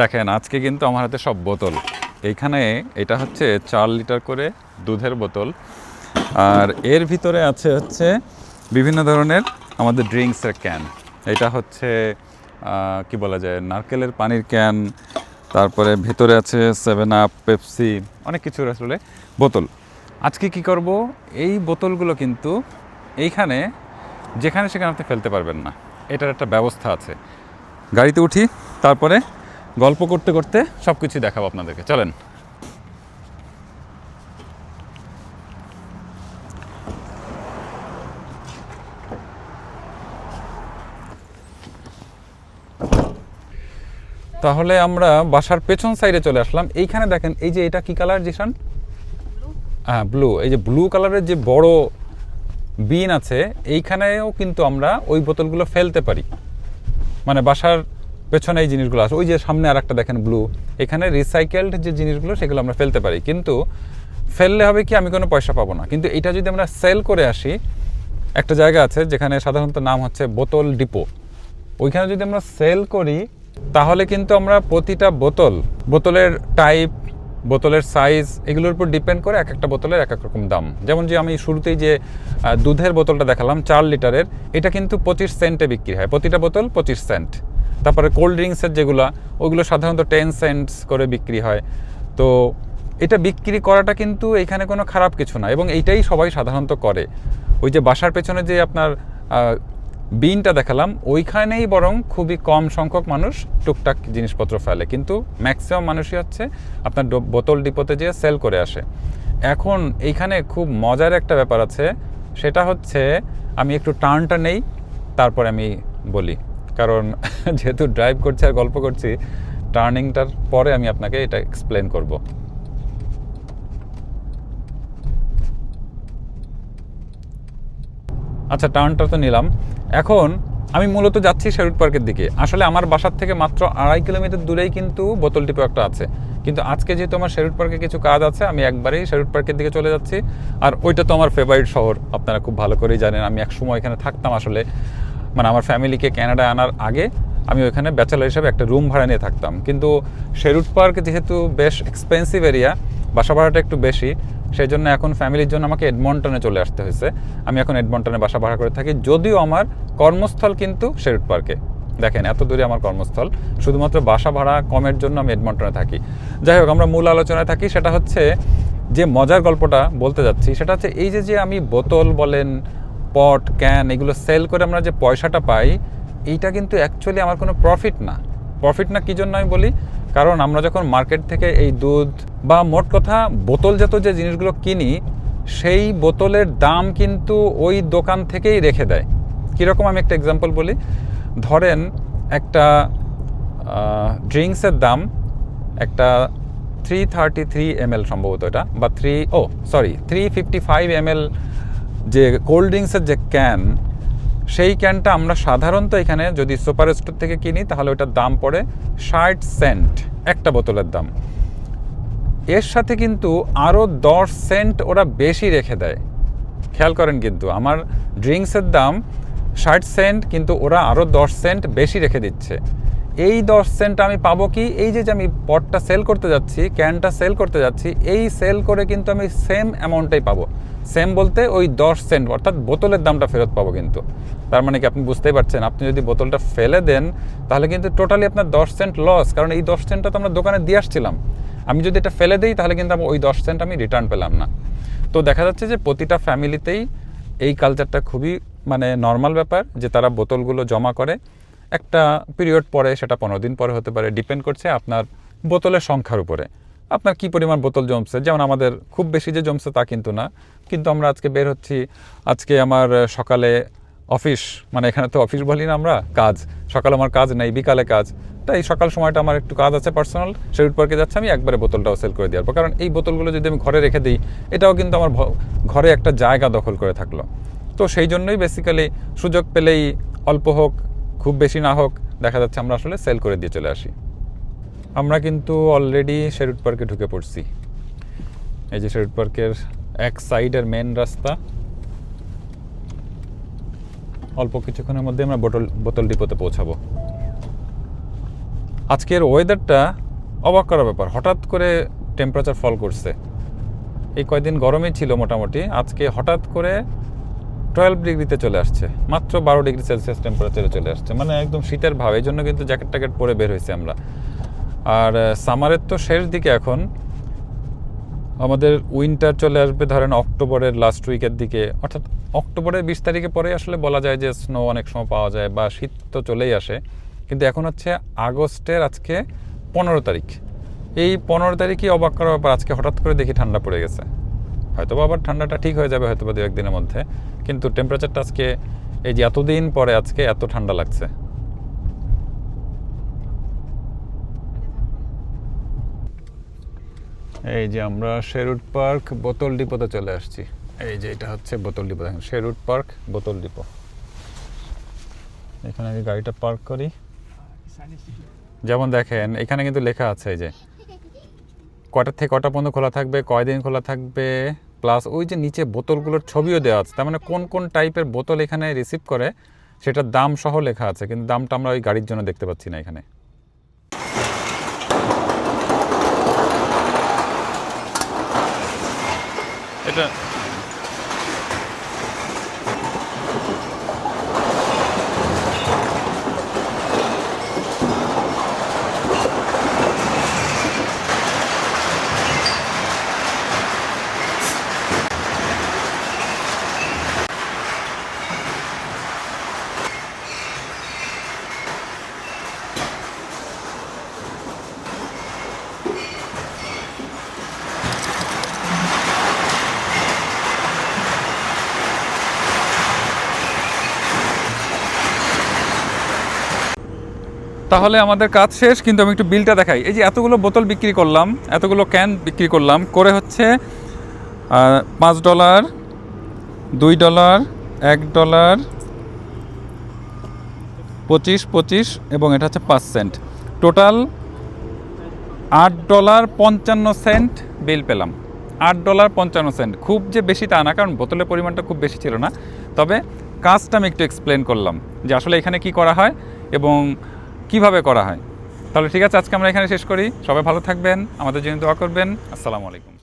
দেখেন, আজকে কিন্তু আমার হাতে সব বোতল। এইখানে এটা হচ্ছে চার লিটার করে দুধের বোতল। আর এর ভিতরে আছে হচ্ছে বিভিন্ন ধরনের আমাদের ড্রিঙ্কসের ক্যান। এটা হচ্ছে কি বলা যায়, নারকেলের পানির ক্যান। তারপরে ভেতরে আছে সেভেন আপ পেপসি অনেক কিছু আসলে বোতল। আজকে কি করব? এই বোতলগুলো কিন্তু এইখানে, যেখানে সেখানে আপনি ফেলতে পারবেন না। এটার একটা ব্যবস্থা আছে। গাড়িতে উঠি, তারপরে গল্প করতে করতে সব কিছু দেখাবো আপনাদেরকে। চলেন। তাহলে আমরা বাসার পেছন সাইডে চলে আসলাম। এইখানে দেখেন, এই যে এটা কি কালার, জিশান? হ্যাঁ ব্লু। এই যে ব্লু কালারের যে বড় বিন আছে, এইখানেও কিন্তু আমরা ওই বোতলগুলো ফেলতে পারি। মানে বাসার পেছনে এই জিনিসগুলো আছে। ওই যে সামনে আর একটা দেখেন ব্লু এখানে রিসাইকেলড যে জিনিসগুলো, সেগুলো আমরা ফেলতে পারি। কিন্তু ফেললে হবে কি, আমি কোনো পয়সা পাবো না। কিন্তু এটা যদি আমরা সেল করে আসি, একটা জায়গা আছে যেখানে সাধারণত নাম হচ্ছে বোতল ডিপো। ওইখানে যদি আমরা সেল করি, তাহলে কিন্তু আমরা প্রতিটা বোতল, বোতলের টাইপ বোতলের সাইজ এগুলোর উপর ডিপেন্ড করে এক একটা বোতলের এক এক রকম দাম। যেমন যে আমি শুরুতেই যে দুধের বোতলটা দেখালাম, চার লিটারের, এটা কিন্তু পঁচিশ সেন্টে বিক্রি হয়। প্রতিটা বোতল পঁচিশ সেন্ট তারপরে কোল্ড ড্রিঙ্কসের যেগুলো ওগুলো সাধারণত টেন সেন্টস করে বিক্রি হয়। তো এটা বিক্রি করাটা কিন্তু এখানে কোনো খারাপ কিছু না এবং এইটাই সবাই সাধারণত করে। ওই যে বাসার পেছনে যে আপনার বিনটা দেখালাম, ওইখানেই বরং খুবই কম সংখ্যক মানুষ টুকটাক জিনিসপত্র ফেলে। কিন্তু ম্যাক্সিমাম মানুষই হচ্ছে আপনার বোতল ডিপোতে যেয়ে সেল করে আসে। এখন এইখানে খুব মজার একটা ব্যাপার আছে, সেটা হচ্ছে আমি একটু টার্নটা নেই, তারপর আমি বলি। কারণ যেহেতু ড্রাইভ করছি আর গল্প করছি, টার্নিংটার পরে আমি আপনাকে এটা এক্সপ্লেন করব। আচ্ছা টার্নটা তো নিলাম। এখন আমি মূলত যাচ্ছি শেরুট পার্কের দিকে। আসলে আমার বাসার থেকে মাত্র আড়াই কিলোমিটার দূরেই কিন্তু বোতল টিপো একটা আছে। কিন্তু আজকে যেহেতু আমার শেরুট পার্কে কিছু কাজ আছে, আমি একবারেই শেরুট পার্কের দিকে চলে যাচ্ছি। আর ওইটা তো আমার ফেভারিট শহর, আপনারা খুব ভালো করেই জানেন। আমি এক সময় এখানে থাকতাম আসলে। মানে আমার ফ্যামিলিকে ক্যানাডায় আনার আগে আমি ওইখানে ব্যাচেলার হিসেবে একটা রুম ভাড়া নিয়ে থাকতাম। কিন্তু শেরুট পার্ক যেহেতু বেশ এক্সপেন্সিভ এরিয়া বাসা ভাড়াটা একটু বেশি সেই জন্য এখন ফ্যামিলির জন্য আমাকে এডমন্টনে চলে আসতে হয়েছে। আমি এখন এডমন্টনে বাসা ভাড়া করে থাকি, যদিও আমার কর্মস্থল কিন্তু শেরুট পার্কে দেখেন, এত দূরে আমার কর্মস্থল, শুধুমাত্র বাসা ভাড়া কমের জন্য আমি এডমন্টনে থাকি। যাই হোক, আমরা মূল আলোচনায় থাকি, সেটা হচ্ছে যে মজার গল্পটা বলতে যাচ্ছি, সেটা হচ্ছে এই যে যে আমি বোতল বলেন পট ক্যান এগুলো সেল করে আমরা যে পয়সাটা পাই, এইটা কিন্তু অ্যাকচুয়ালি আমার কোনো প্রফিট না। প্রফিট না কী জন্য আমি বলি? কারণ আমরা যখন মার্কেট থেকে এই দুধ বা মোট কথা বোতলজাত যে জিনিসগুলো কিনি, সেই বোতলের দাম কিন্তু ওই দোকান থেকেই রেখে দেয়। কীরকম আমি একটা এক্সাম্পল বলি? ধরেন একটা ড্রিঙ্কসের দাম একটা থ্রি থার্টি থ্রি এম সম্ভবত এটা, বা থ্রি ও sorry three fifty five M যে কোল্ড ড্রিঙ্কসের যে ক্যান সেই ক্যানটা আমরা সাধারণত এখানে যদি সুপার স্টোর থেকে কিনি, তাহলে ওটার দাম পড়ে ষাট সেন্ট একটা বোতলের দাম। এর সাথে কিন্তু আরও দশ সেন্ট ওরা বেশি রেখে দেয়। খেয়াল করেন কিন্তু, আমার ড্রিঙ্কসের দাম ষাট সেন্ট কিন্তু ওরা আরও দশ সেন্ট বেশি রেখে দিচ্ছে। এই দশ সেন্ট আমি পাবো কি? এই যে আমি পটটা সেল করতে যাচ্ছি ক্যানটা সেল করতে যাচ্ছি, এই সেল করে কিন্তু আমি সেম অ্যামাউন্টটাই পাবো। সেম বলতে ওই দশ সেন্ট অর্থাৎ বোতলের দামটা ফেরত পাবো কিন্তু। তার মানে কি আপনি বুঝতেই পারছেন? আপনি যদি বোতলটা ফেলে দেন, তাহলে কিন্তু টোটালি আপনার দশ সেন্ট লস কারণ এই দশ সেন্টটা তো আমরা দোকানে দিয়ে আসছিলাম। আমি যদি এটা ফেলে দিই, তাহলে কিন্তু আমি ওই দশ সেন্ট আমি রিটার্ন পেলাম না। তো দেখা যাচ্ছে যে প্রতিটা ফ্যামিলিতেই এই কালচারটা খুবই মানে নর্মাল ব্যাপার, যে তারা বোতলগুলো জমা করে। একটা পিরিয়ড পরে, সেটা পনেরো দিন পরে হতে পারে ডিপেন্ড করছে আপনার বোতলের সংখ্যার উপরে। আপনার কি পরিমাণ বোতল জমছে? যেমন আমাদের খুব বেশি যে জমছে তা কিন্তু না। কিন্তু আমরা আজকে বের হচ্ছি, আজকে আমার সকালে অফিস মানে এখানে তো অফিস বলি না আমরা, কাজ। সকালে আমার কাজ নেই, বিকালে কাজ। তাই সকাল সময়টা আমার একটু কাজ আছে পার্সোনাল শেরুট পার্কে যাচ্ছে, আমি একবারে বোতলটাও সেল করে দিয়ে কারণ এই বোতলগুলো যদি আমি ঘরে রেখে দিই, এটাও কিন্তু আমার ঘরে একটা জায়গা দখল করে থাকল। তো সেই জন্যই বেসিক্যালি সুযোগ পেলেই অল্প হোক, খুব বেশি না হোক, দেখা যাচ্ছে আমরা আসলে সেল করে দিয়ে চলে আসি। আমরা কিন্তু অলরেডি শেরুট পার্কে ঢুকে পড়ছি। এই যে শেরুট পার্কের এক সাইডের মেন রাস্তা। অল্প কিছুক্ষণের মধ্যে আমরা বোতল বোতল ডিপোতে পৌঁছাবো। আজকের ওয়েদারটা অবাক করার ব্যাপার। হঠাৎ করে টেম্পারেচার ফল করছে। এই কয়দিন গরমই ছিল মোটামুটি। আজকে হঠাৎ করে টুয়েলভ ডিগ্রিতে চলে আসছে। মাত্র বারো ডিগ্রি সেলসিয়াস টেম্পারেচারে চলে আসছে। মানে একদম শীতের ভাব। এই জন্য কিন্তু জ্যাকেট ট্যাকেট পরে বের হয়েছে আমরা। আর সামারের তো শেষ দিকে এখন। আমাদের উইন্টার চলে আসবে, ধরেন অক্টোবরের লাস্ট উইকের দিকে। অর্থাৎ অক্টোবরের বিশ তারিখে পরে আসলে বলা যায় যে স্নো অনেক সময় পাওয়া যায় বা শীত তো চলেই আসে। কিন্তু এখন হচ্ছে আগস্টের আজকে পনেরো তারিখ। এই পনেরো তারিখই অবাক করার ব্যাপার, আজকে হঠাৎ করে দেখি ঠান্ডা পড়ে গেছে। হয়তো আবার ঠান্ডাটা ঠিক হয়ে যাবে হয়তো বা দু একদিনের মধ্যে, কিন্তু টেম্পারেচারটা আজকে, এই যে এতদিন পরে আজকে এত ঠান্ডা লাগছে। এই যে আমরা শেরুট পার্ক বোতল ডিপোতে চলে আসছি। এই যে এটা হচ্ছে বোতল ডিপো দেখেন শেরুট পার্ক বোতল ডিপো এখানে আগে গাড়িটা পার্ক করি। যেমন দেখেন, এখানে কিন্তু লেখা আছে এই যে, কয়টা থেকে কটা পর্যন্ত খোলা থাকবে, কয়দিন খোলা থাকবে প্লাস ওই যে নিচে বোতলগুলোর ছবিও দেওয়া আছে। তার মানে কোন কোন টাইপের বোতল এখানে রিসিভ করে, সেটার দাম সহ লেখা আছে, কিন্তু দামটা আমরা ওই গাড়ির জন্য দেখতে পাচ্ছি না এখানে। এটা তাহলে আমাদের কাজ শেষ, কিন্তু আমি একটু বিলটা দেখাই। এই যে এতগুলো বোতল বিক্রি করলাম, এতগুলো ক্যান বিক্রি করলাম, করে হচ্ছে পাঁচ ডলার, দুই ডলার, এক ডলার, পঁচিশ পঁচিশ, এবং এটা হচ্ছে পাঁচ সেন্ট। টোটাল আট ডলার পঞ্চান্ন সেন্ট বিল পেলাম। আট ডলার পঞ্চান্ন সেন্ট। খুব যে বেশি তা না, কারণ বোতলের পরিমাণটা খুব বেশি ছিল না। তবে কাজটা আমি একটু এক্সপ্লেন করলাম যে আসলে এখানে কি করা হয়, এবং কীভাবে করা হয়? তাহলে ঠিক আছে, আজকে আমরা এখানে শেষ করি। সবাই ভালো থাকবেন, আমাদের জন্য দোয়া করবেন। আসসালামু আলাইকুম।